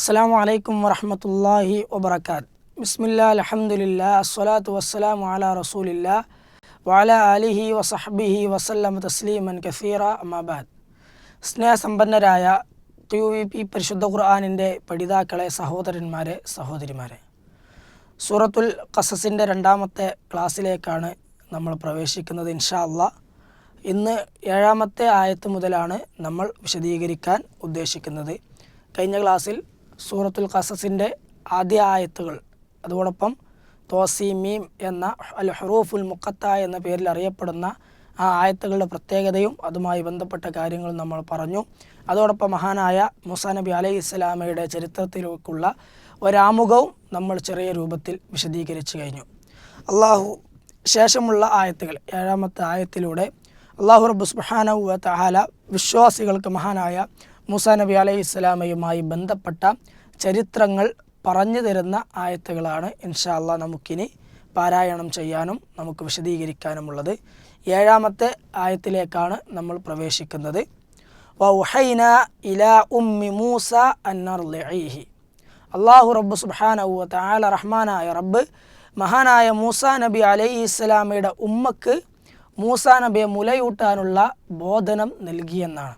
അസ്സാം വലൈക്കും വറഹമത്തല്ലാഹി വബർക്കാത്ത് ബിസ്മില്ല അലഹമുല്ല അസ്വലാത്തു വസ്സലാം വാല റസൂലില്ല വാല അലിഹി വസഹബിഹി വസല്ലം തസ്ലീമൻ കസീറ അമാബാദ് സ്നേഹസമ്പന്നരായ ടി വി പി പരിശുദ്ധ ഖുർആാനിന്റെ പഠിതാക്കളെ സഹോദരന്മാരെ സഹോദരിമാരെ സൂറത്തുൽ ഖസസിന്റെ രണ്ടാമത്തെ ക്ലാസ്സിലേക്കാണ് നമ്മൾ പ്രവേശിക്കുന്നത് ഇൻഷാ അല്ല ഇന്ന് ഏഴാമത്തെ ആയത്ത് മുതലാണ് നമ്മൾ വിശദീകരിക്കാൻ ഉദ്ദേശിക്കുന്നത്. കഴിഞ്ഞ ക്ലാസ്സിൽ സൂറത്തുൽ ഖസസിന്റെ ആദ്യ ആയത്തുകൾ. അതോടൊപ്പം തോസിമീം എന്ന അൽ ഹറൂഫുൽ മുക്കത്ത എന്ന പേരിൽ അറിയപ്പെടുന്ന ആ ആയത്തുകളുടെ പ്രത്യേകതയും അതുമായി ബന്ധപ്പെട്ട കാര്യങ്ങൾ നമ്മൾ പറഞ്ഞു. അതോടൊപ്പം മഹാനായ മുസാ നബി അലൈഹി ഇസ്ലാമയുടെ ചരിത്രത്തിലേക്കുള്ള ഒരാമുഖവും നമ്മൾ ചെറിയ രൂപത്തിൽ വിശദീകരിച്ചു കഴിഞ്ഞു. അള്ളാഹു ശേഷമുള്ള ആയത്തുകൾ ഏഴാമത്തെ ആയത്തിലൂടെ അള്ളാഹു റബ്ബു സുബ്ഹാനഹു വ തആല വിശ്വാസികൾക്ക് മഹാനായ മൂസാ നബി അലൈഹി ഇസ്ലാമയുമായി ബന്ധപ്പെട്ട ചരിത്രങ്ങൾ പറഞ്ഞു തരുന്ന ആയത്തുകളാണ് ഇൻഷാല്ല നമുക്കിനി പാരായണം ചെയ്യാനും നമുക്ക് വിശദീകരിക്കാനുമുള്ളത്. ഏഴാമത്തെ ആയത്തിലേക്കാണ് നമ്മൾ പ്രവേശിക്കുന്നത്. വൗഹൈന ഇല ഉമ്മി മൂസ അന്നർലിഹി അള്ളാഹു റബ്ബ് സുബ്ഹാനഹു വ തആല റഹ്മാനായ റബ്ബ് മഹാനായ മൂസ നബി അലൈഹി ഇസ്ലാമയുടെ ഉമ്മക്ക് മൂസ നബിയെ മുലയൂട്ടാനുള്ള ബോധനം നൽകിയെന്നാണ്.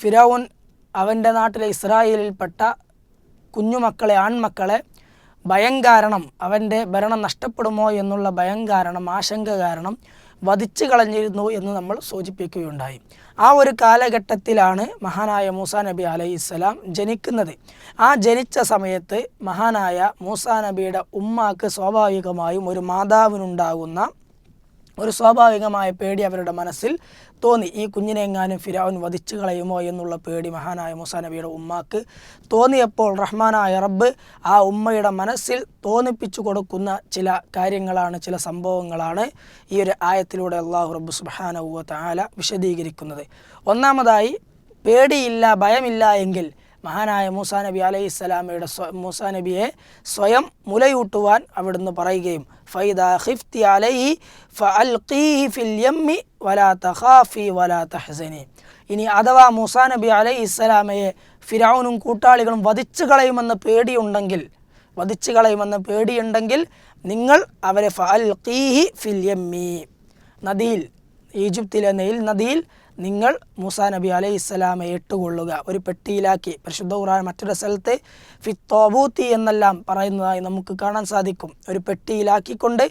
ഫിറൌൻ അവന്റെ നാട്ടിലെ ഇസ്രായേലിൽപ്പെട്ട കുഞ്ഞുമക്കളെ ആൺമക്കളെ ഭയം കാരണം അവന്റെ ഭരണം നഷ്ടപ്പെടുമോ എന്നുള്ള ഭയം കാരണം ആശങ്ക കാരണം വധിച്ചു കളഞ്ഞിരുന്നു എന്ന് നമ്മൾ സൂചിപ്പിക്കുകയുണ്ടായി. ആ ഒരു കാലഘട്ടത്തിലാണ് മഹാനായ മൂസ നബി അലൈഹി ഇസ്ലാം ജനിക്കുന്നത്. ആ ജനിച്ച സമയത്ത് മഹാനായ മൂസ നബിയുടെ ഉമ്മാക്ക് സ്വാഭാവികമായും ഒരു മാതാവിനുണ്ടാകുന്ന ഒരു സ്വാഭാവികമായ പേടി അവരുടെ മനസ്സിൽ തോന്നി. ഈ കുഞ്ഞിനെ എങ്ങാനും ഫിരാവുൻ വധിച്ചു കളയുമോ എന്നുള്ള പേടി മഹാനായ മുസാ നബിയുടെ ഉമ്മാക്ക് തോന്നിയപ്പോൾ റഹ്മാനായ റബ്ബ് ആ ഉമ്മയുടെ മനസ്സിൽ തോന്നിപ്പിച്ചു കൊടുക്കുന്ന ചില കാര്യങ്ങളാണ് ചില സംഭവങ്ങളാണ് ഈ ഒരു ആയത്തിലൂടെ അള്ളാഹു റബ്ബ് സുബാനവ താല വിശദീകരിക്കുന്നത്. ഒന്നാമതായി പേടിയില്ല ഭയമില്ല എങ്കിൽ മഹാനായ മൂസാ നബി അലൈഹി സ്വലാമയുടെ മൂസാ നബിയെ സ്വയം മുലയൂട്ടുവാൻ അവിടുന്ന് പറയുകയും ഫൈദ ഹിഫ്തി അലൈഹി ഫഅൽഖീഹി ഫിൽ യമ്മി വലാ തഖാഫി വലാ തഹസനി. ഇനി അഥവാ മൂസാ നബി അലൈഹി ഇസ്ലാമയെ ഫിറൌനും കൂട്ടാളികളും വധിച്ചു കളയുമെന്ന് പേടിയുണ്ടെങ്കിൽ വധിച്ചു കളയുമെന്ന് പേടിയുണ്ടെങ്കിൽ നിങ്ങൾ അവരെ ഫിൽ യമ്മി നദിയിൽ ഈജിപ്തിലെ നെയിൽ നദിയിൽ നിങ്ങൾ മൂസാ നബി അലൈഹി ഇസ്ലാമെ ഇട്ടുകൊള്ളുക ഒരു പെട്ടിയിലാക്കി പരിശുദ്ധ ഖുർആൻ മറ്റൊരു സ്ഥലത്ത് ഫിത്തോബൂത്തി എന്നെല്ലാം പറയുന്നതായി നമുക്ക് കാണാൻ സാധിക്കും. ഒരു പെട്ടിയിലാക്കിക്കൊണ്ട്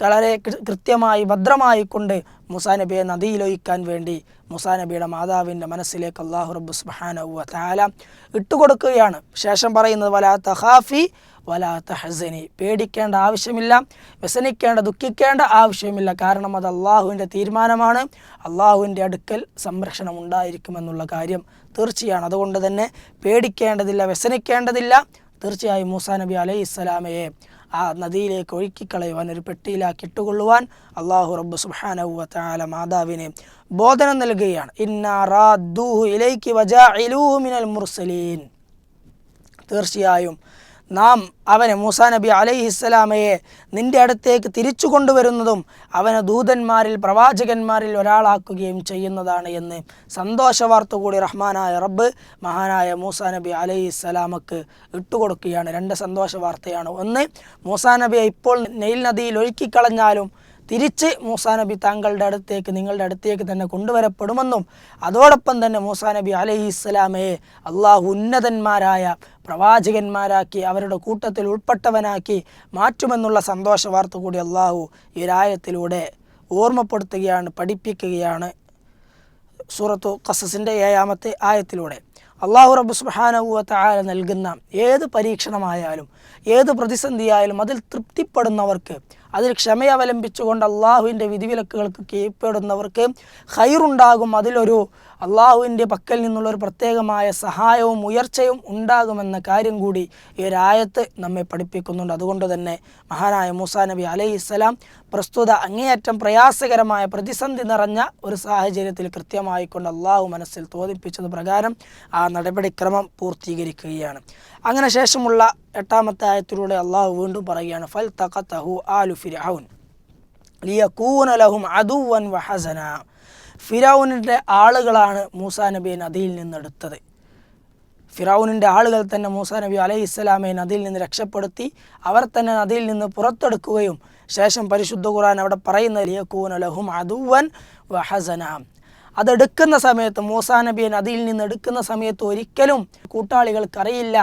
വളരെ കൃത്യമായി ഭദ്രമായി കൊണ്ട് മുസാ നബിയെ നദിയിലൊഴിക്കാൻ വേണ്ടി മുസാ നബിയുടെ മാതാവിന്റെ മനസ്സിലേക്ക് അള്ളാഹു റബ്ബ് സുബാനവ താല ഇട്ടുകൊടുക്കുകയാണ്. ശേഷം പറയുന്നത് വലാ തഹാഫി വലാ തഹസനി. പേടിക്കേണ്ട ആവശ്യമില്ല വ്യസനിക്കേണ്ട ദുഃഖിക്കേണ്ട ആവശ്യമില്ല. കാരണം അത് അള്ളാഹുവിന്റെ തീരുമാനമാണ്. അള്ളാഹുവിന്റെ അടുക്കൽ സംരക്ഷണം ഉണ്ടായിരിക്കുമെന്നുള്ള കാര്യം തീർച്ചയാണ്. അതുകൊണ്ട് തന്നെ പേടിക്കേണ്ടതില്ല വ്യസനിക്കേണ്ടതില്ല. തീർച്ചയായും മൂസാ നബി അലൈഹി ഇസ്ലാമയെ ആ നദിയിലേക്ക് ഒഴുക്കിക്കളയുവാൻ ഒരു പെട്ടിയിലാക്കി ഇട്ടുകൊള്ളുവാൻ അള്ളാഹു റബ്ബ് സുബാനവ മാതാവിനെ ബോധനം നൽകുകയാണ്. ഇന്നാറാദ്ദൂഹു ഇലൈക്ക് വജാ മിനൽ മുർസലീൻ. തീർച്ചയായും നാം അവനെ മൂസാ നബി അലൈഹി ഇസ്ലാമയെ നിന്റെ അടുത്തേക്ക് തിരിച്ചു കൊണ്ടുവരുന്നതും അവനെ ദൂതന്മാരിൽ പ്രവാചകന്മാരിൽ ഒരാളാക്കുകയും ചെയ്യുന്നതാണ് എന്ന് സന്തോഷവാർത്ത കൂടി റഹ്മാനായ റബ്ബ് മഹാനായ മൂസാ നബി അലൈഹി ഇസ്ലാമക്ക് ഇട്ടുകൊടുക്കുകയാണ് രണ്ട് സന്തോഷ വാർത്തയാണ്. ഒന്ന് മൂസാ നബിയെ ഇപ്പോൾ നെയിൽ നദിയിൽ ഒഴുക്കിക്കളഞ്ഞാലും തിരിച്ച് മൂസാ നബി താങ്കളുടെ അടുത്തേക്ക് നിങ്ങളുടെ അടുത്തേക്ക് തന്നെ കൊണ്ടുവരപ്പെടുമെന്നും അതോടൊപ്പം തന്നെ മൂസാ നബി അലഹി ഇസ്ലാമയെ അള്ളാഹു ഉന്നതന്മാരായ പ്രവാചകന്മാരാക്കി അവരുടെ കൂട്ടത്തിൽ ഉൾപ്പെട്ടവനാക്കി മാറ്റുമെന്നുള്ള സന്തോഷ വാർത്ത കൂടി അള്ളാഹു ഈ രായത്തിലൂടെ ഓർമ്മപ്പെടുത്തുകയാണ് പഠിപ്പിക്കുകയാണ്. സൂറത്തു കസസിന്റെ ഏഴാമത്തെ ആയത്തിലൂടെ. അള്ളാഹു റബ്ബു സുബാനവ താല നൽകുന്ന ഏത് പരീക്ഷണമായാലും ഏത് പ്രതിസന്ധിയായാലും അതിൽ തൃപ്തിപ്പെടുന്നവർക്ക് അതിൽ ക്ഷമയവലംബിച്ചുകൊണ്ട് അള്ളാഹുവിന്റെ വിധിവിലക്കുകൾക്ക് കീഴ്പ്പെടുന്നവർക്ക് ഹൈറുണ്ടാകും അതിലൊരു അള്ളാഹുവിന്റെ പക്കൽ നിന്നുള്ള ഒരു പ്രത്യേകമായ സഹായവും ഉയർച്ചയും ഉണ്ടാകുമെന്ന കാര്യം കൂടി ഈ ഒരായത്ത് നമ്മെ പഠിപ്പിക്കുന്നുണ്ട്. അതുകൊണ്ട് തന്നെ മഹാനായ മൂസാ നബി അലൈഹി ഇസ്ലാം പ്രസ്തുത അങ്ങേയറ്റം പ്രയാസകരമായ പ്രതിസന്ധി നിറഞ്ഞ ഒരു സാഹചര്യത്തിൽ കൃത്യമായിക്കൊണ്ട് അള്ളാഹു മനസ്സിൽ തോന്നിപ്പിച്ചത് പ്രകാരം ആ നടപടിക്രമം പൂർത്തീകരിക്കുകയാണ്. അങ്ങനെ ശേഷമുള്ള എട്ടാമത്തെ ആയത്തിലൂടെ അള്ളാഹു വീണ്ടും പറയുകയാണ് ഫൽ തഖത്തഹു ആലു ഫിർഔൻ ലിയകൂന ലഹും അദുവൻ വഹസന. ഫിരൗനിന്റെ ആളുകളാണ് മൂസാ നബിയെ നദിയിൽ നിന്നെടുത്തത്. ഫിറൌനിന്റെ ആളുകൾ തന്നെ മൂസാ നബി അലൈഹി ഇസ്ലാമെ നദിയിൽ നിന്ന് രക്ഷപ്പെടുത്തി അവർ തന്നെ നദിയിൽ നിന്ന് പുറത്തെടുക്കുകയും ശേഷം പരിശുദ്ധ ഖുറാൻ അവിടെ പറയുന്ന ലിയക്കൂന ലഹും അതുവൻ വഹസന. അതെടുക്കുന്ന സമയത്ത് മൂസാ നബിയെ നദിയിൽ നിന്ന് എടുക്കുന്ന സമയത്ത് ഒരിക്കലും കൂട്ടാളികൾക്കറിയില്ല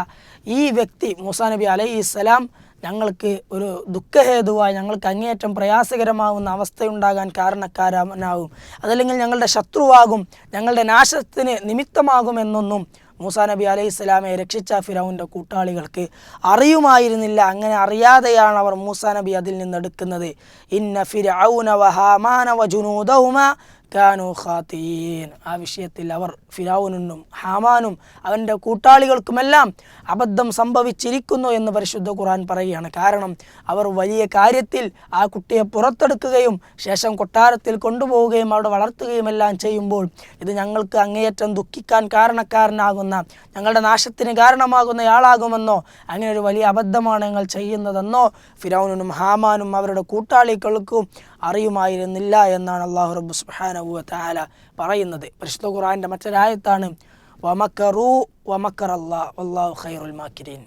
ഈ വ്യക്തി മൂസാ നബി അലൈഹി ഇസ്ലാം ഞങ്ങൾക്ക് ഒരു ദുഃഖഹേതുവായി ഞങ്ങൾക്ക് അങ്ങേയറ്റം പ്രയാസകരമാകുന്ന അവസ്ഥയുണ്ടാകാൻ കാരണക്കാരനാവും. അതല്ലെങ്കിൽ ഞങ്ങളുടെ ശത്രുവാകും ഞങ്ങളുടെ നാശത്തിന് നിമിത്തമാകുമെന്നൊന്നും മൂസ നബി അലൈഹി രക്ഷിച്ച ഫിറൌന്റെ കൂട്ടാളികൾക്ക് അറിയുമായിരുന്നില്ല. അങ്ങനെ അറിയാതെയാണ് അവർ മൂസ നബി അതിൽ നിന്ന് എടുക്കുന്നത് ഇന്ന ഔനവ ഹാമാനവ വജുനൂദഹുമ കാനു ഖാത്തീൻ ആ വിഷയത്തിൽ അവർ ഫിറാവൂനും ഹാമാനും അവന്റെ കൂട്ടാളികൾക്കുമെല്ലാം അബദ്ധം സംഭവിച്ചിരിക്കുന്നു എന്ന് പരിശുദ്ധ ഖുർആൻ പറയുകയാണ്. കാരണം അവർ വലിയ കാര്യത്തിൽ ആ കുട്ടിയെ പുറത്തെടുക്കുകയും ശേഷം കൊട്ടാരത്തിൽ കൊണ്ടുപോവുകയും അവിടെ വളർത്തുകയും എല്ലാം ചെയ്യുമ്പോൾ ഇത് ഞങ്ങൾക്ക് അങ്ങേയറ്റം ദുഃഖിക്കാൻ കാരണക്കാരനാകുന്ന ഞങ്ങളുടെ നാശത്തിന് കാരണമാകുന്നയാളാകുമെന്നോ അങ്ങനെ ഒരു വലിയ അബദ്ധമാണ് ഞങ്ങൾ ചെയ്യുന്നതെന്നോ ഫിറൌനും ഹാമാനും അവരുടെ കൂട്ടാളികൾക്കും അറിയുമായിരുന്നില്ല എന്നാണ് അള്ളാഹു റബ്ബു സുബ്ഹാനഹു താല പറയുന്നത്. പരിശുദ്ധ ഖുറാന്റെ മറ്റൊരായത്താണ് വമക്കറു വമക്കർ അള്ളാഹ് അള്ളാഹു ഖൈറുൽ മാക്കിരീൻ.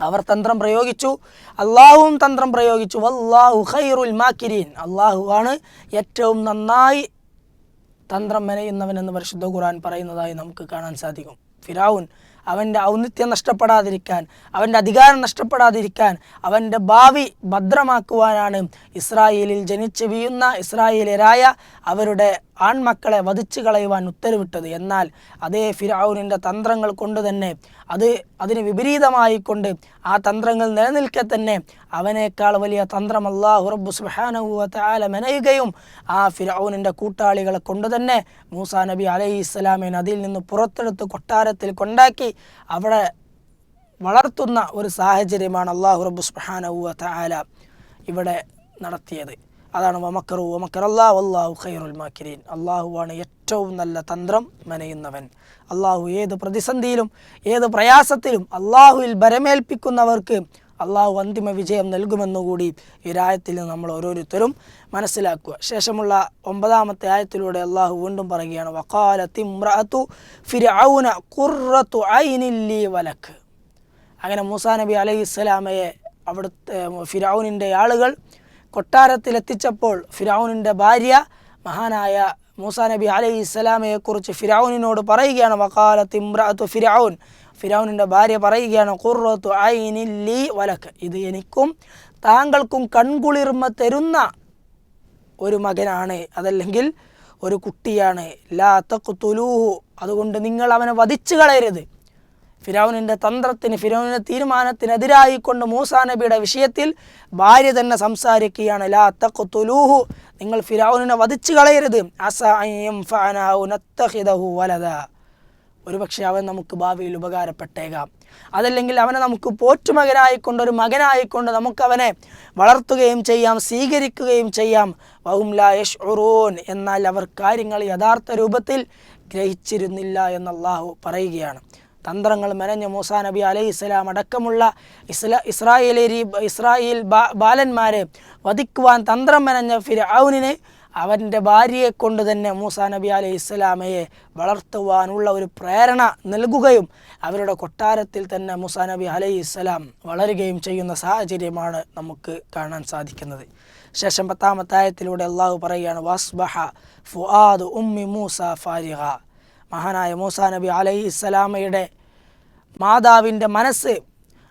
അവർ തന്ത്രം പ്രയോഗിച്ചു അള്ളാഹുവും തന്ത്രം പ്രയോഗിച്ചു വല്ലാഹു ഖൈറുൽ മാക്കിരീൻ. അള്ളാഹു ആണ് ഏറ്റവും നന്നായി തന്ത്രം മെനയുന്നവനെന്ന് പരിശുദ്ധ ഖുറാൻ പറയുന്നതായി നമുക്ക് കാണാൻ സാധിക്കും. ഫിറാവുൻ അവന്റെ ഔന്നിത്യം നഷ്ടപ്പെടാതിരിക്കാൻ അവന്റെ അധികാരം നഷ്ടപ്പെടാതിരിക്കാൻ അവന്റെ ഭാവി ഭദ്രമാക്കുവാനാണ് ഇസ്രായേലിൽ ജനിച്ച് വീഴുന്ന ഇസ്രായേലരായ അവരുടെ ആൺമക്കളെ വധിച്ചു കളയുവാൻ ഉത്തരവിട്ടത്. എന്നാൽ അതേ ഫിറാവുനിന്റെ തന്ത്രങ്ങൾ കൊണ്ട് തന്നെ അത് അതിന് വിപരീതമായിക്കൊണ്ട് ആ തന്ത്രങ്ങൾ നിലനിൽക്കെ തന്നെ അവനേക്കാൾ വലിയ തന്ത്രം അള്ളാഹു റബ്ബു സുബ്ഹാനഹു തആല മെനയുകയും ആ ഫിറാവുനിന്റെ കൂട്ടാളികളെ കൊണ്ട് തന്നെ മൂസാ നബി അലൈഹി ഇസ്ലാമെ നദിയിൽ നിന്ന് പുറത്തെടുത്ത് കൊട്ടാരത്തിൽ കൊണ്ടാക്കി അവിടെ വളർത്തുന്ന ഒരു സാഹചര്യമാണ് അള്ളാഹു റബ്ബു സുബ്ഹാനഹു തആല ഇവിടെ നടത്തിയത്. അതാണ് വമക്കറു വമക്കർ അള്ളാഹു അള്ളാഹു ഖൈറുൽ മാക്കിരീൻ. അള്ളാഹുവാണ് ഏറ്റവും നല്ല തന്ത്രം മെനയുന്നവൻ. അള്ളാഹു ഏത് പ്രതിസന്ധിയിലും ഏത് പ്രയാസത്തിലും അള്ളാഹുവിൽ ബരമേൽപ്പിക്കുന്നവർക്ക് അള്ളാഹു അന്തിമ വിജയം നൽകുമെന്നുകൂടി ഈ രായത്തിൽ നമ്മൾ ഓരോരുത്തരും മനസ്സിലാക്കുക. ശേഷമുള്ള ഒമ്പതാമത്തെ ആയത്തിലൂടെ അള്ളാഹു വീണ്ടും പറയുകയാണ് വക്കാലത്തിമ്രഅത്തു ഐനില്ലി വലക്ക് അങ്ങനെ മൂസാ നബി അലൈഹി ഇസ്ലാമയെ അവിടുത്തെ ഫിറൌനിന്റെ ആളുകൾ കൊട്ടാരത്തിലെത്തിച്ചപ്പോൾ ഫിറൌനിന്റെ ഭാര്യ മഹാനായ മൂസാ നബി അലൈഹി സ്വലാമയെക്കുറിച്ച് ഫിറൌനിനോട് പറയുകയാണ് വക്കാലത്ത് ഇമ്രാത്തു ഫിറൌൻ ഭാര്യ പറയുകയാണ് ഖുർറത്തു ഐനില്ലി വലക്ക് ഇത് എനിക്കും താങ്കൾക്കും കൺകുളിർമ തരുന്ന ഒരു മകനാണ് അതല്ലെങ്കിൽ ഒരു കുട്ടിയാണ്. ലാ തുലൂഹു അതുകൊണ്ട് നിങ്ങൾ അവനെ വധിച്ചു കളയരുത്. ഫിറൌനിന്റെ തന്ത്രത്തിന് ഫിറൌനിന്റെ തീരുമാനത്തിനെതിരായിക്കൊണ്ട് മൂസാ നബിയുടെ വിഷയത്തിൽ ഭാര്യ തന്നെ സംസാരിക്കുകയാണ് ലാ തഖ്തുലൂഹു. നിങ്ങൾ ഫിറൌനിനെ വധിച്ചു കളയരുത്. വലത ഒരുപക്ഷെ അവൻ നമുക്ക് ഭാവിയിൽ ഉപകാരപ്പെട്ടേക്കാം. അതല്ലെങ്കിൽ അവനെ നമുക്ക് പോറ്റുമകനായിക്കൊണ്ട് ഒരു മകനായിക്കൊണ്ട് നമുക്കവനെ വളർത്തുകയും ചെയ്യാം സ്വീകരിക്കുകയും ചെയ്യാം. വഹും ലാ യഷ്ഉറൂൻ എന്നാൽ അവർ കാര്യങ്ങൾ യഥാർത്ഥ രൂപത്തിൽ ഗ്രഹിച്ചിരുന്നില്ല എന്നല്ലാഹു പറയുകയാണ്. തന്ത്രങ്ങൾ മെനഞ്ഞ മൂസാ നബി അലൈഹി ഇസ്ലാം അടക്കമുള്ള ഇസ്ല ഇസ്രായേലേരി ഇസ്രായേൽ ബാലന്മാരെ വധിക്കുവാൻ തന്ത്രം മെനഞ്ഞ ഫിർഔനിന് അവന്റെ ഭാര്യയെ കൊണ്ട് തന്നെ മൂസാ നബി അലൈഹി ഇസ്ലാമയെ വളർത്തുവാനുള്ള ഒരു പ്രേരണ നൽകുകയും അവരുടെ കൊട്ടാരത്തിൽ തന്നെ മൂസാ നബി അലൈഹി ഇസ്ലാം വളരുകയും ചെയ്യുന്ന സാഹചര്യമാണ് നമുക്ക് കാണാൻ സാധിക്കുന്നത്. ശേഷം പത്താമത്തായത്തിലൂടെ അള്ളാഹു പറയുകയാണ് വാസ്ബഹ ഫുആദ് ഉമ്മി മൂസ ഫാരിഹ മഹാനായ മൂസാ നബി അലൈഹി ഇസ്ലാമയുടെ മാതാവിന്റെ മനസ്സ്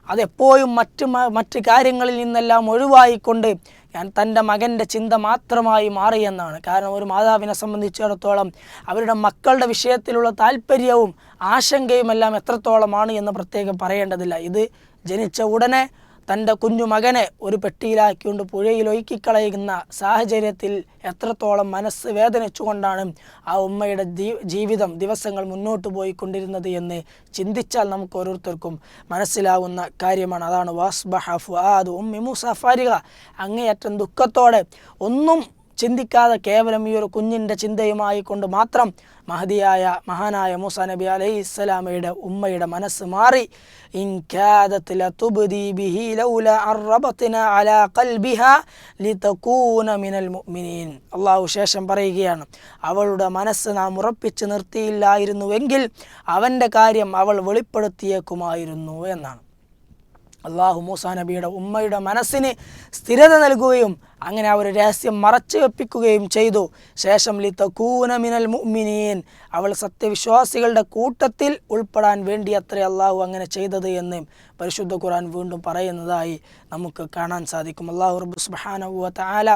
അതെപ്പോഴും മറ്റ് മറ്റ് കാര്യങ്ങളിൽ നിന്നെല്ലാം ഒഴിവായിക്കൊണ്ട് ഞാൻ തന്റെ മകന്റെ ചിന്ത മാത്രമായി മാറിയെന്നാണ് കാരണം ഒരു മാതാവിനെ സംബന്ധിച്ചിടത്തോളം അവരുടെ മക്കളുടെ വിഷയത്തിലുള്ള താല്പര്യവും ആശങ്കയും എല്ലാം എത്രത്തോളമാണ് എന്ന് പ്രത്യേകം പറയേണ്ടതില്ല. ഇത് ജനിച്ച ഉടനെ തന്റെ കുഞ്ഞു മകനെ ഒരു പെട്ടിയിലാക്കിക്കൊണ്ട് പുഴയിൽ ഒഴുക്കിക്കളയുന്ന സാഹചര്യത്തിൽ എത്രത്തോളം മനസ്സ് വേദനിച്ചുകൊണ്ടാണ് ആ ഉമ്മയുടെ ജീവിതം ദിവസങ്ങൾ മുന്നോട്ട് പോയിക്കൊണ്ടിരുന്നത് എന്ന് ചിന്തിച്ചാൽ നമുക്ക് ഓരോരുത്തർക്കും മനസ്സിലാവുന്ന കാര്യമാണ്. അതാണ് വാസ്ബഹ ഫുആദ് ഉമ്മി മൂസ അങ്ങേയറ്റം ദുഃഖത്തോടെ ഒന്നും ചിന്തിക്കാതെ കേവലം ഈ ഒരു കുഞ്ഞിന്റെ ചിന്തയുമായി കൊണ്ട് മാത്രം മഹതിയായ മഹാനായ മൂസ നബി അലൈഹി ഇസ്ലാമയുടെ ഉമ്മയുടെ മനസ്സ് മാറി. അള്ളാഹു ശേഷം പറയുകയാണ് അവളുടെ മനസ്സ് നാം ഉറപ്പിച്ച് നിർത്തിയില്ലായിരുന്നുവെങ്കിൽ അവന്റെ കാര്യം അവൾ വെളിപ്പെടുത്തിയേക്കുമായിരുന്നു എന്നാണ്. അള്ളാഹു മൂസാ നബിയുടെ ഉമ്മയുടെ മനസ്സിന് സ്ഥിരത നൽകുകയും അങ്ങനെ അവർ രഹസ്യം മറച്ചു വെപ്പിക്കുകയും ചെയ്തു. ശേഷം ലി തക്കൂന മിനൽ മുഅ്മിനീൻ അവൾ സത്യവിശ്വാസികളുടെ കൂട്ടത്തിൽ ഉൾപ്പെടാൻ വേണ്ടി അത്രേ അള്ളാഹു അങ്ങനെ ചെയ്തത് എന്ന് പരിശുദ്ധ ഖുർആൻ വീണ്ടും പറയുന്നതായി നമുക്ക് കാണാൻ സാധിക്കും. അള്ളാഹു റബ്ബു സുബ്ഹാനഹു വ തആല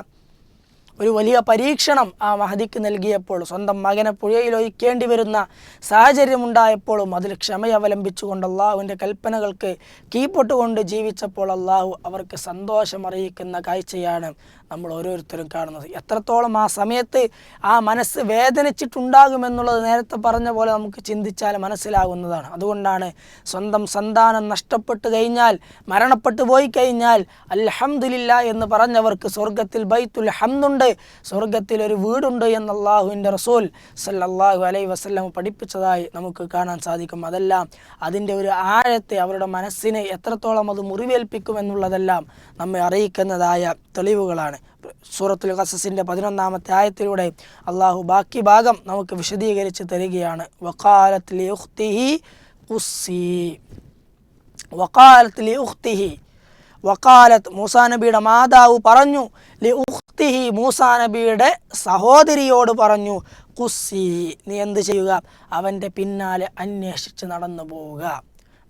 ഒരു വലിയ പരീക്ഷണം ആ മഹദിക്ക് നൽകിയപ്പോൾ സ്വന്തം മകനെ പുഴയിൽ ഒഴിക്കേണ്ടി വരുന്ന സാഹചര്യമുണ്ടായപ്പോഴും അതിൽ ക്ഷമ അവലംബിച്ചുകൊണ്ട് അള്ളാഹുവിന്റെ കൽപ്പനകൾക്ക് കീപ്പൊട്ടുകൊണ്ട് ജീവിച്ചപ്പോൾ അള്ളാഹു അവർക്ക് സന്തോഷം അറിയിക്കുന്ന കാഴ്ചയാണ് നമ്മൾ ഓരോരുത്തരും കാണുന്നത്. എത്രത്തോളം ആ സമയത്ത് ആ മനസ്സ് വേദനിച്ചിട്ടുണ്ടാകുമെന്നുള്ളത് നേരത്തെ പറഞ്ഞ പോലെ നമുക്ക് ചിന്തിച്ചാൽ മനസ്സിലാകുന്നതാണ്. അതുകൊണ്ടാണ് സ്വന്തം സന്താനം നഷ്ടപ്പെട്ടു കഴിഞ്ഞാൽ മരണപ്പെട്ടു പോയി കഴിഞ്ഞാൽ അൽഹമില്ല എന്ന് പറഞ്ഞവർക്ക് സ്വർഗത്തിൽ ബൈത്തുൽ ഹംദുണ്ട് സ്വർഗത്തിൽ ഒരു വീടുണ്ട് എന്ന് അള്ളാഹുവിന്റെ റസൂൽ സല്ലല്ലാഹു അലൈ വസല്ലം പഠിപ്പിച്ചതായി നമുക്ക് കാണാൻ സാധിക്കും. അതെല്ലാം അതിന്റെ ഒരു ആഴത്തെ അവരുടെ മനസ്സിനെ എത്രത്തോളം അത് മുറിവേൽപ്പിക്കും എന്നുള്ളതെല്ലാം നമ്മെ അറിയിക്കുന്നതായ തെളിവുകളാണ്. സൂറത്തുൽ ഖസസിന്റെ പതിനൊന്നാമത്തെ ആയത്തിലൂടെ അള്ളാഹു ബാക്കി ഭാഗം നമുക്ക് വിശദീകരിച്ച് തരികയാണ്. വക്കാലത്ത് ലിയുഖ്തിഹി ഖുസ്സി വക്കാലത്ത് മൂസാ നബിയുടെ മാതാവ് പറഞ്ഞു ലി ഉഖ്തിഹി മൂസാ നബിയുടെ സഹോദരിയോട് പറഞ്ഞു കുസ്സി നീ എന്ത് ചെയ്യുക? അവന്റെ പിന്നാലെ അന്വേഷിച്ച് നടന്നു പോവുക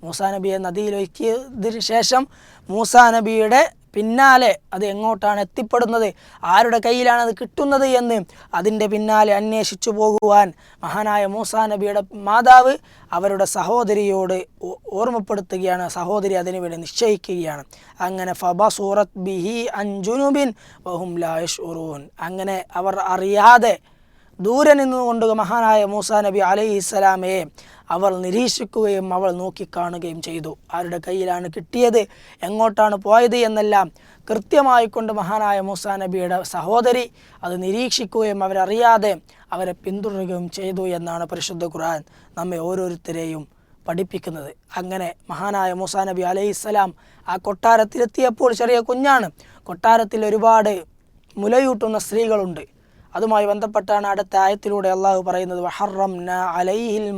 മൂസാ നബിയെ നദിയിലൊഴുക്കിയതിന് ശേഷം മൂസാ നബിയുടെ പിന്നാലെ അത് എങ്ങോട്ടാണ് എത്തിപ്പെടുന്നത്? ആരുടെ കയ്യിലാണ് അത് കിട്ടുന്നത് എന്ന് അതിന്റെ പിന്നാലെ അന്വേഷിച്ചു പോകുവാൻ മഹാനായ മൂസാ നബിയുടെ മാതാവ് അവരുടെ സഹോദരിയോട് ഓർമ്മപ്പെടുത്തുകയാണ്. സഹോദരി അതിനുവേണ്ടി നിശ്ചയിക്കുകയാണ്. അങ്ങനെ ഫബ സൂറത്ത് ബിഹി അഞ്ജുനുബിൻ വഹും ഉറൂൻ അങ്ങനെ അവർ അറിയാതെ ദൂരെ നിന്നുകൊണ്ട് മഹാനായ മൂസാ നബി അലൈഹി ഇസ്ലാമയെ അവർ നിരീക്ഷിക്കുകയും അവൾ നോക്കിക്കാണുകയും ചെയ്തു. ആരുടെ കയ്യിലാണ് കിട്ടിയത്? എങ്ങോട്ടാണ് പോയത് എന്നെല്ലാം കൃത്യമായി കൊണ്ട് മഹാനായ മൂസാ നബിയുടെ സഹോദരി അത് നിരീക്ഷിക്കുകയും അവരറിയാതെ അവരെ പിന്തുടരുകയും ചെയ്തു എന്നാണ് പരിശുദ്ധ ഖുർആൻ നമ്മെ ഓരോരുത്തരെയും പഠിപ്പിക്കുന്നത്. അങ്ങനെ മഹാനായ മൂസാ നബി അലൈഹിസ്സലാം ആ കൊട്ടാരത്തിലെത്തിയപ്പോൾ ചെറിയ കുഞ്ഞാണ്. കൊട്ടാരത്തിൽ ഒരുപാട് മുലയൂട്ടുന്ന സ്ത്രീകളുണ്ട്. അതുമായി ബന്ധപ്പെട്ടാണ് അടുത്ത ആയത്തിലൂടെ അള്ളാഹു പറയുന്നത് അലൈഹിൽ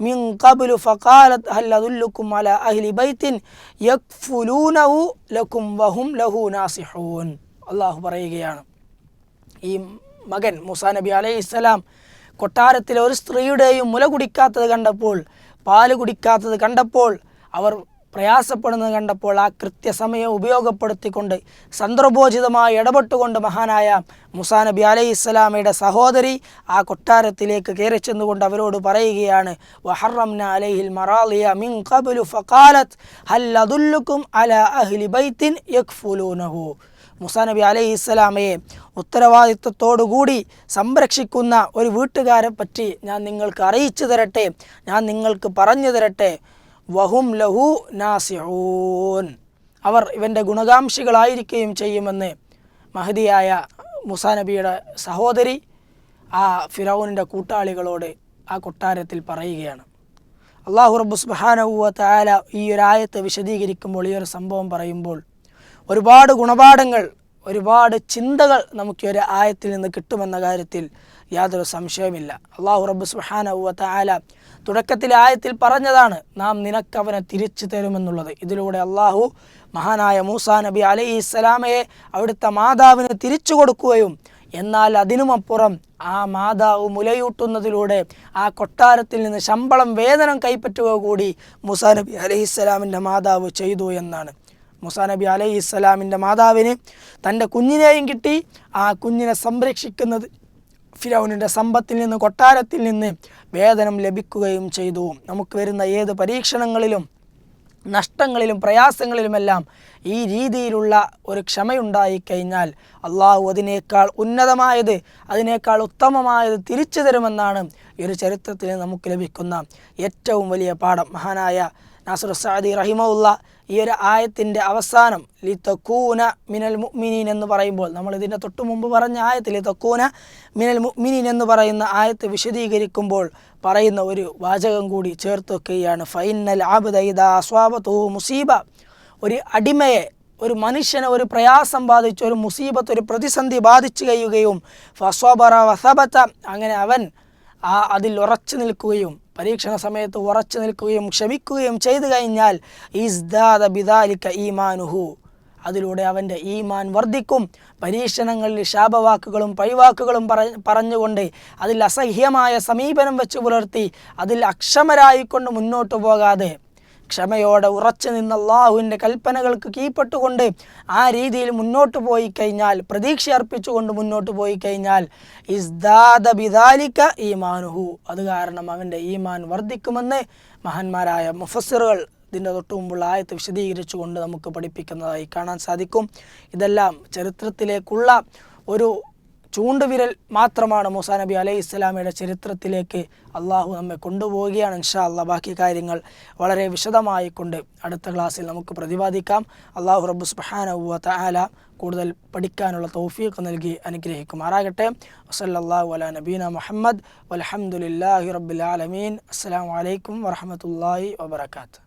മിൻ ഖബ്ലു ഫഖാലത് ഹൽ അദുല്ലുക്കും അലാ അഹ്ലി ബൈത്തിൻ യക്ഫുലൂനഹു ലക്കും വഹും ലഹു നാസിഹൂൻ. അള്ളാഹു പറയുകയാണ് ഈ മകൻ മുസാ നബി അലൈഹി ഇസ്ലാം കൊട്ടാരത്തിലെ ഒരു സ്ത്രീയുടെയും മുല കുടിക്കാത്തത് കണ്ടപ്പോൾ പാൽ കുടിക്കാത്തത് കണ്ടപ്പോൾ അവർ പ്രയാസപ്പെടുന്നത് കണ്ടപ്പോൾ ആ കൃത്യസമയം ഉപയോഗപ്പെടുത്തിക്കൊണ്ട് സന്ദർഭോചിതമായി ഇടപെട്ടുകൊണ്ട് മഹാനായ മുസാ നബി അലൈഹി ഇസ്ലാമയുടെ സഹോദരി ആ കൊട്ടാരത്തിലേക്ക് കയറി ചെന്നുകൊണ്ട് അവരോട് പറയുകയാണ് അലൈഹിൽ മിൻ അഹ്ലി മുസാ നബി അലൈഹി ഇസ്ലാമയെ ഉത്തരവാദിത്വത്തോടുകൂടി സംരക്ഷിക്കുന്ന ഒരു വീട്ടുകാരെ പറ്റി ഞാൻ നിങ്ങൾക്ക് അറിയിച്ചു തരട്ടെ ഞാൻ നിങ്ങൾക്ക് പറഞ്ഞു തരട്ടെ. വഹും ലഹു നാസിഊൻ. അവർ ഇവന്റെ ഗുണകാംക്ഷികളായിരിക്കുകയും ചെയ്യുമെന്ന് മഹതിയായ മുസാ നബിയുടെ സഹോദരി ആ ഫിറൌനിന്റെ കൂട്ടാളികളോട് ആ കൊട്ടാരത്തിൽ പറയുകയാണ്. അള്ളാഹു റബ്ബു താല ഈ ഒരു ആയത്തെ വിശദീകരിക്കുമ്പോൾ ഈ ഒരു സംഭവം പറയുമ്പോൾ ഒരുപാട് ഗുണപാഠങ്ങൾ ഒരുപാട് ചിന്തകൾ നമുക്ക് ഒരു ആയത്തിൽ നിന്ന് കിട്ടുമെന്ന കാര്യത്തിൽ യാതൊരു സംശയമില്ല അള്ളാഹു റബ്ബ് സുബ്ഹാനഹു താല തുടക്കത്തിലെ ആയത്തിൽ പറഞ്ഞതാണ് നാം നിനക്കവനെ തിരിച്ചു തരുമെന്നുള്ളത്. ഇതിലൂടെ അള്ളാഹു മഹാനായ മൂസാ നബി അലൈഹി ഇസ്ലാമയെ അവിടുത്തെ മാതാവിന് തിരിച്ചു കൊടുക്കുകയും എന്നാൽ അതിനുമപ്പുറം ആ മാതാവ് മുലയൂട്ടുന്നതിലൂടെ ആ കൊട്ടാരത്തിൽ നിന്ന് ശമ്പളം വേതനം കൈപ്പറ്റുക കൂടി മുസാ നബി അലൈഹി ഇസ്ലാമിന്റെ മാതാവ് ചെയ്തു എന്നാണ്. മുസാ നബി അലൈഹി ഇസ്ലാമിന്റെ മാതാവിന് തന്റെ കുഞ്ഞിനെയും കിട്ടി ആ കുഞ്ഞിനെ സംരക്ഷിക്കുന്നത് ഫിരൗനിന്റെ സമ്പത്തിൽ നിന്ന് കൊട്ടാരത്തിൽ നിന്ന് വേതനം ലഭിക്കുകയും ചെയ്തു. നമുക്ക് വരുന്ന ഏത് പരീക്ഷണങ്ങളിലും നഷ്ടങ്ങളിലും പ്രയാസങ്ങളിലുമെല്ലാം ഈ രീതിയിലുള്ള ഒരു ക്ഷമയുണ്ടായി കഴിഞ്ഞാൽ അള്ളാഹു അതിനേക്കാൾ ഉന്നതമായത് അതിനേക്കാൾ ഉത്തമമായത് തിരിച്ചു തരുമെന്നാണ് ഈ ഒരു ചരിത്രത്തിൽ നമുക്ക് ലഭിക്കുന്ന ഏറ്റവും വലിയ പാഠം. മഹാനായ നാസർ സാദി റഹിമുള്ള ഈ ഒരു ആയത്തിന്റെ അവസാനം ലി മിനൽ മുഅ്മിനീൻ എന്ന് പറയുമ്പോൾ നമ്മൾ ഇതിന്റെ തൊട്ട് മുമ്പ് പറഞ്ഞ ആയത്ത് ലി മിനൽ മുഅ്മിനീൻ എന്ന് പറയുന്ന ആയത്ത് വിശദീകരിക്കുമ്പോൾ പറയുന്ന ഒരു വാചകം കൂടി ചേർത്ത് വെക്കുകയാണ് ഫൈനൽ ആബുദൈദ അസ്വാബത്തു മുസീബ. ഒരു അടിമയെ ഒരു മനുഷ്യനെ ഒരു പ്രയാസം ബാധിച്ച് ഒരു മുസീബത്ത് ഒരു പ്രതിസന്ധി ബാധിച്ചു കഴിയുകയും ഫസ്വബറ വസബത്ത അങ്ങനെ അവൻ ആ അതിൽ ഉറച്ചു നിൽക്കുകയും പരീക്ഷണ സമയത്ത് ഉറച്ചു നിൽക്കുകയും ക്ഷമിക്കുകയും ചെയ്തു കഴിഞ്ഞാൽ ഇസ്ദാദ ബിദാലിക്ക ഈമാനുഹു. അതിലൂടെ അവന്റെ ഈമാൻ വർദ്ധിക്കും. പരീക്ഷണങ്ങളിൽ ശാപവാക്കുകളും പഴിവാക്കുകളും പറ പറഞ്ഞുകൊണ്ട് അതിൽ അസഹ്യമായ സമീപനം വെച്ച് പുലർത്തി അതിൽ അക്ഷമരായിക്കൊണ്ട് മുന്നോട്ട് പോകാതെ ക്ഷമയോടെ ഉറച്ചു നിന്ന് അള്ളാഹുവിന്റെ കൽപ്പനകൾക്ക് കീഴ്പ്പെട്ടുകൊണ്ട് ആ രീതിയിൽ മുന്നോട്ട് പോയി കഴിഞ്ഞാൽ പ്രതീക്ഷ അർപ്പിച്ചുകൊണ്ട് മുന്നോട്ട് പോയി കഴിഞ്ഞാൽ ഇസ്ദാദ ബിദാലിക്ക ഈമാനുഹു. അത് കാരണം അവന്റെ ഈമാൻ വർദ്ധിക്കുമെന്ന് മഹാന്മാരായ മുഫസറുകൾ ഇതിന്റെ തൊട്ട് മുമ്പുള്ള ആയത്ത് വിശദീകരിച്ചുകൊണ്ട് നമുക്ക് പഠിപ്പിക്കുന്നതായി കാണാൻ സാധിക്കും. ഇതെല്ലാം ചരിത്രത്തിലേക്കുള്ള ഒരു ചൂണ്ടുവിരൽ മാത്രമാണ് മൂസാ നബി അലൈഹി ഇസ്ലാമയുടെ ചരിത്രത്തിലേക്ക് അള്ളാഹു നമ്മെ കൊണ്ടുപോവുകയാണ് ഇൻഷാ അള്ളാഹ് ബാക്കി കാര്യങ്ങൾ വളരെ വിശദമായി കൊണ്ട് അടുത്ത ക്ലാസ്സിൽ നമുക്ക് പ്രതിപാദിക്കാം. അള്ളാഹു റബ്ബു സുബ്ഹാനഹു തആല കൂടുതൽ പഠിക്കാനുള്ള തൗഫീഖ് നൽകി അനുഗ്രഹിക്കുമാറാകട്ടെ. വസല്ലല്ലാഹു അലാ നബീന മുഹമ്മദ്. വലഹമുല്ലാഹി റബ്ബുലാലമീൻ അസ്സാം വലൈക്കും അലൈക്കും വറഹ്മത്തുള്ളാഹി വബറകാതുഹു.